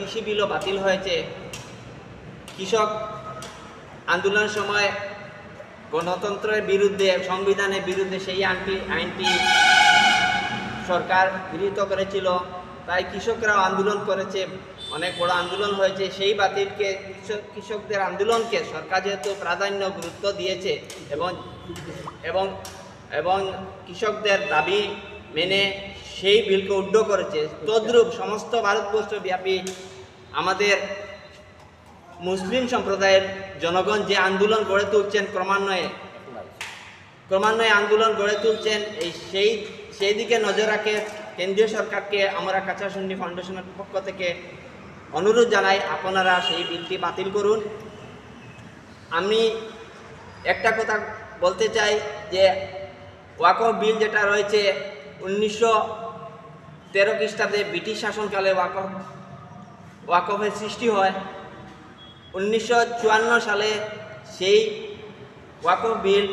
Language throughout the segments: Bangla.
কৃষি বিলও বাতিল হয়েছে। কৃষক আন্দোলনের সময় গণতন্ত্রের বিরুদ্ধে, সংবিধানের বিরুদ্ধে সেই আইনটি আইনটি সরকার গৃহীত করেছিল। তাই কৃষকরাও আন্দোলন করেছে, অনেক বড় আন্দোলন হয়েছে। সেই বাতিলকে কৃষক, কৃষকদের আন্দোলনকে সরকার যেহেতু প্রাধান্য গুরুত্ব দিয়েছে এবং এবং এবং কৃষকদের দাবি মেনে সেই বিলকে উড্ড করেছে। তদ্রূপ সমস্ত ভারতবর্ষ ব্যাপী আমাদের মুসলিম সম্প্রদায়ের জনগণ যে আন্দোলন গড়ে তুলছেন ক্রমান্বয়ে ক্রমান্বয়ে আন্দোলন গড়ে তুলছেন, এই সেই সেই দিকে নজর রাখে কেন্দ্রীয় সরকারকে আমরা কাঁচা সুন্নি ফাউন্ডেশনের পক্ষ থেকে অনুরোধ জানাই, আপনারা সেই বিলটি বাতিল করুন। আমি একটা কথা বলতে চাই যে ওয়াকফ বিল যেটা রয়েছে, উনিশশো তেরো খ্রিস্টাব্দে ব্রিটিশ শাসনকালে ওয়াকফ, ওয়াকফের সৃষ্টি হয়। উনিশশো চুয়ান্ন সালে সেই ওয়াকফ বিল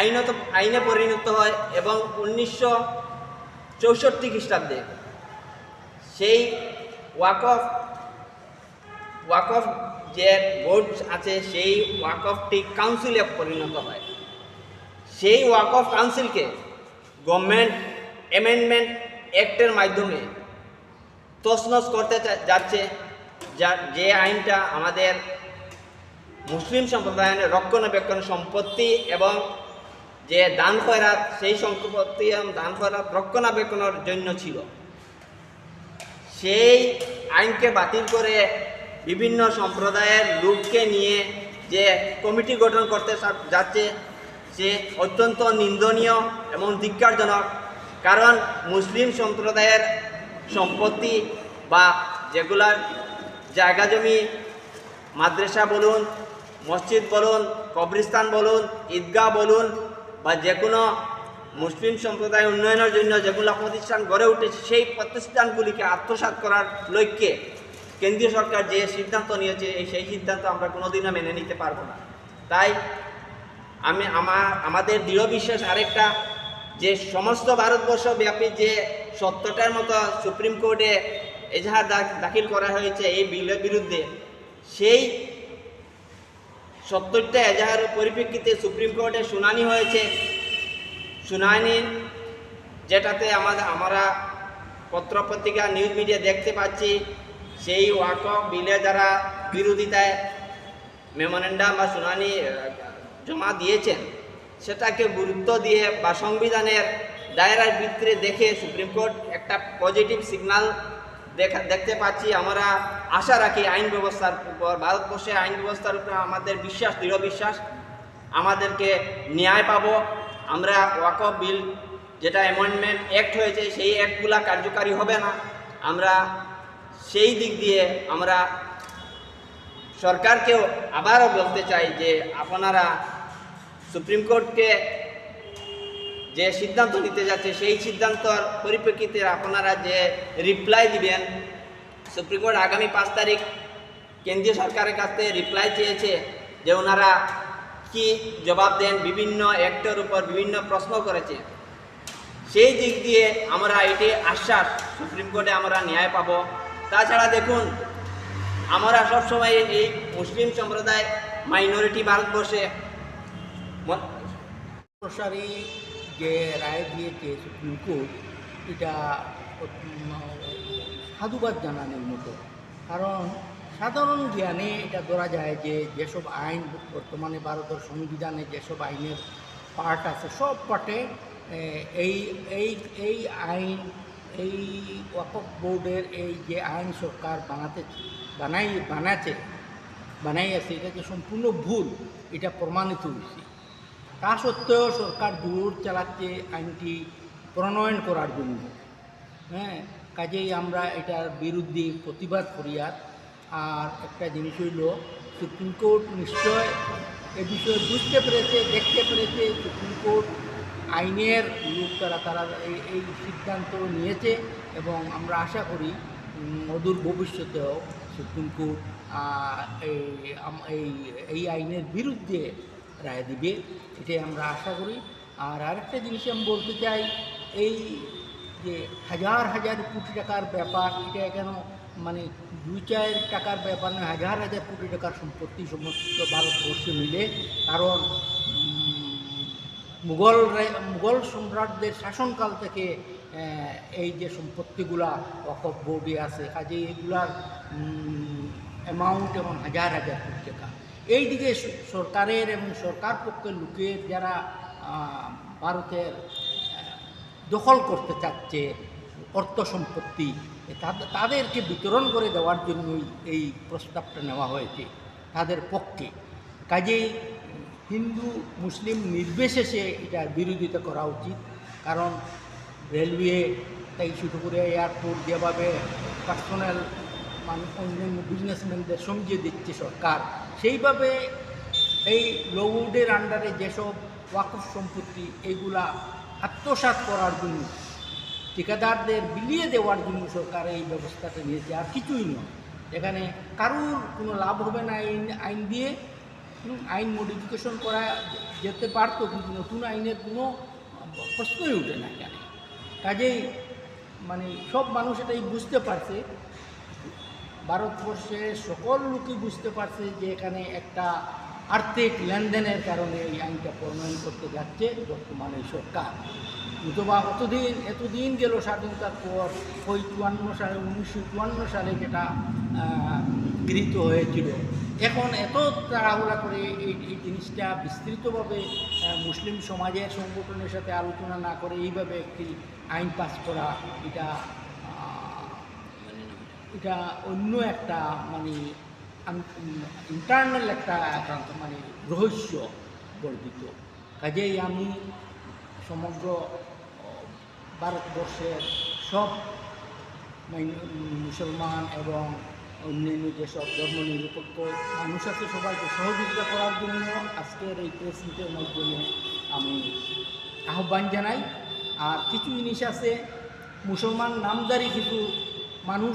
আইনত, আইনে পরিণত হয় এবং উনিশশো চৌষট্টি খ্রিস্টাব্দে সেই ওয়াকফ ওয়াকফ যে বোর্ড আছে সেই ওয়াকফটি কাউন্সিলে পরিণত হয়। সেই ওয়াকফ কাউন্সিলকে গভর্নমেন্ট অ্যামেন্ডমেন্ট অ্যাক্টের মাধ্যমে তছনছ করতে যাচ্ছে, যা যে আইনটা আমাদের মুসলিম সম্প্রদায়ের রক্ষণাবেক্ষণ সম্পত্তি এবং যে দান খয়রাত, সেই সম্পত্তি এবং দান খয়রাত রক্ষণাবেক্ষণের জন্য ছিল। সেই আইনকে বাতিল করে বিভিন্ন সম্প্রদায়ের লোককে নিয়ে যে কমিটি গঠন করতে যাচ্ছে, সে অত্যন্ত নিন্দনীয় এবং ধিক্কারজনক কারণ মুসলিম সম্প্রদায়ের সম্পত্তি বা যেগুলার জায়গা জমি, মাদ্রাসা বলুন, মসজিদ বলুন কবরিস্তান বলুন, ঈদগাহ বলুন, বা যে কোনো মুসলিম সম্প্রদায় উন্নয়নের জন্য যেগুলো প্রতিষ্ঠান গড়ে উঠেছে, সেই প্রতিষ্ঠানগুলিকে আত্মসাৎ করার লক্ষ্যে কেন্দ্রীয় সরকার যে সিদ্ধান্ত নিয়েছে, এই সেই সিদ্ধান্ত আমরা কোনোদিনও মেনে নিতে পারব না। তাই আমি আমার, আমাদের দৃঢ় বিশ্বাস আরেকটা যে সমস্ত ভারতবর্ষ ব্যাপী যে সত্যটার মতো সুপ্রিম কোর্টে এজাহার দাখিল করা হয়েছে এই বিলের বিরুদ্ধে, সেই সত্তরটা এজাহারের পরিপ্রেক্ষিতে সুপ্রিম কোর্টে শুনানি হয়েছে। শুনানি যেটাতে আমাদের আমরা পত্রপত্রিকা, নিউজ মিডিয়া দেখতে পাচ্ছি, সেই ওয়াকফ বিলে যারা বিরোধিতায় মেমোরেন্ডাম বা শুনানি জমা দিয়েছেন সেটাকে গুরুত্ব দিয়ে বা সংবিধানের দায়রার ভিতরে দেখে সুপ্রিম কোর্ট একটা পজিটিভ সিগন্যাল দেখা, দেখতে পাচ্ছি। আমরা আশা রাখি আইন ব্যবস্থার উপর ভারতবর্ষে আইন ব্যবস্থার উপর আমাদের বিশ্বাস, দৃঢ় বিশ্বাস, আমাদেরকে ন্যায় পাবো। আমরা ওয়াকফ বিল, যেটা অ্যামেন্ডমেন্ট অ্যাক্ট হয়েছে, সেই অ্যাক্টগুলা কার্যকারী হবে না। আমরা সেই দিক দিয়ে আমরা সরকারকেও আবারও বলতে চাই যে আপনারা সুপ্রিম কোর্টকে যে সিদ্ধান্ত নিতে যাচ্ছে, সেই সিদ্ধান্তর পরিপ্রেক্ষিতে আপনারা যে রিপ্লাই দিবেন, সুপ্রিম কোর্ট আগামী পাঁচ তারিখ কেন্দ্রীয় সরকারের কাছ থেকে রিপ্লাই চেয়েছে যে ওনারা কি জবাব দেন, বিভিন্ন অ্যাক্টের উপর বিভিন্ন প্রশ্ন করেছে। সেই দিক দিয়ে আমরা এটি আশ্বাস সুপ্রিম কোর্টে আমরা ন্যায় পাব। তাছাড়া দেখুন, আমরা সবসময় এই মুসলিম সম্প্রদায় মাইনরিটি ভারতবর্ষে প্রসারী যে রায় দিয়েছে সুপ্রিম কোর্ট, এটা সাধুবাদ জানানোর মতো। কারণ সাধারণ জ্ঞানে এটা ধরা যায় যে যেসব আইন বর্তমানে ভারতের সংবিধানে যেসব আইনের পার্ট আছে, সব পার্টে এই এই এই আইন, এই ওয়াকফ বোর্ডের এই যে আইন সরকার বানাতে, বানাই, বানাচ্ছে বানাই আছে এটা যে সম্পূর্ণ ভুল, এটা প্রমাণিত হয়েছে। তা সত্ত্বেও সরকার জোর চালাচ্ছে আইনটি প্রণয়ন করার জন্য। হ্যাঁ কাজেই আমরা এটার বিরুদ্ধে প্রতিবাদ করি আর। একটা জিনিস হইল, সুপ্রিম কোর্ট নিশ্চয় এ বিষয়ে বুঝতে পেরেছে, দেখতে পেরেছে, সুপ্রিম কোর্ট আইনের লোক তারা তারা এই সিদ্ধান্ত নিয়েছে এবং আমরা আশা করি অদূর ভবিষ্যতেও সুপ্রিম কোর্ট এই এই আইনের বিরুদ্ধে রায় দিবে, এটাই আমরা আশা করি। আর আরেকটা জিনিস আমি বলতে চাই, এই যে হাজার হাজার কোটি টাকার ব্যাপার, এটা কেন মানে দুই চার টাকার ব্যাপার নয়, হাজার হাজার কোটি টাকার সম্পত্তি সমস্ত ভারতবর্ষে মিলে, কারণ মুঘল মুঘল সম্রাটদের শাসনকাল থেকে এই যে সম্পত্তিগুলা ওয়াকফ বোর্ডে আছে কাজে এগুলার অ্যামাউন্ট এবং হাজার হাজার কোটি টাকা। এইদিকে দিকে সরকারের এবং সরকার পক্ষের লোকের যারা ভারতের দখল করতে চাচ্ছে, অর্থ সম্পত্তি তাদেরকে বিতরণ করে দেওয়ার জন্যই এই প্রস্তাবটা নেওয়া হয়েছে তাদের পক্ষে। কাজেই হিন্দু, মুসলিম নির্বিশেষে এটা বিরোধিতা করা উচিত। কারণ রেলওয়ে, তাই শুরু করে এয়ারপোর্ট যেভাবে পার্সোনাল মানুষ, অন্যান্য বিজনেসম্যানদের সমঝিয়ে দিচ্ছে সরকার সেইভাবে এই লউডের আন্ডারে যেসব ওয়াকফ সম্পত্তি, এগুলা আত্মসাৎ করার জন্য, ঠিকাদারদের বিলিয়ে দেওয়ার জন্য সরকার এই ব্যবস্থাটা নিয়েছে, আর কিছুই নয়। এখানে কারুর কোনো লাভ হবে না আইন আইন দিয়ে আইন মডিফিকেশন করা যেতে পারতো, কিন্তু নতুন আইনের কোনো প্রশ্নই উঠে না এখানে। কাজেই মানে সব মানুষ এটাই বুঝতে পারছে ভারতবর্ষের সকল লোকই বুঝতে পারছে যে এখানে একটা আর্থিক লেনদেনের কারণে এই আইনটা প্রণয়ন করতে যাচ্ছে বর্তমানে সরকার। অথবা অতদিন, এতদিন গেল স্বাধীনতার পর ওই চুয়ান্ন সালে, উনিশশো চুয়ান্ন সালে যেটা গৃহীত হয়েছিল। এখন এত তাড়াহুড়া করে এই এই জিনিসটা বিস্তৃতভাবে মুসলিম সমাজের সংগঠনের সাথে আলোচনা না করে এইভাবে একটি আইন পাস করা, এটা এটা অন্য একটা মানে ইন্টারনাল একটা মানে রহস্য গর্বিত কাজেই আমি সমগ্র ভারতবর্ষের সব মুসলমান এবং অন্যান্য যেসব ধর্মনিরপেক্ষ মানুষ আছে, সবাইকে সহযোগিতা করার জন্য আজকের এই প্রেস মিটের মাধ্যমে আমি আহ্বান জানাই। আর কিছু জিনিস আছে, মুসলমান নামদারি কিছু মানুষ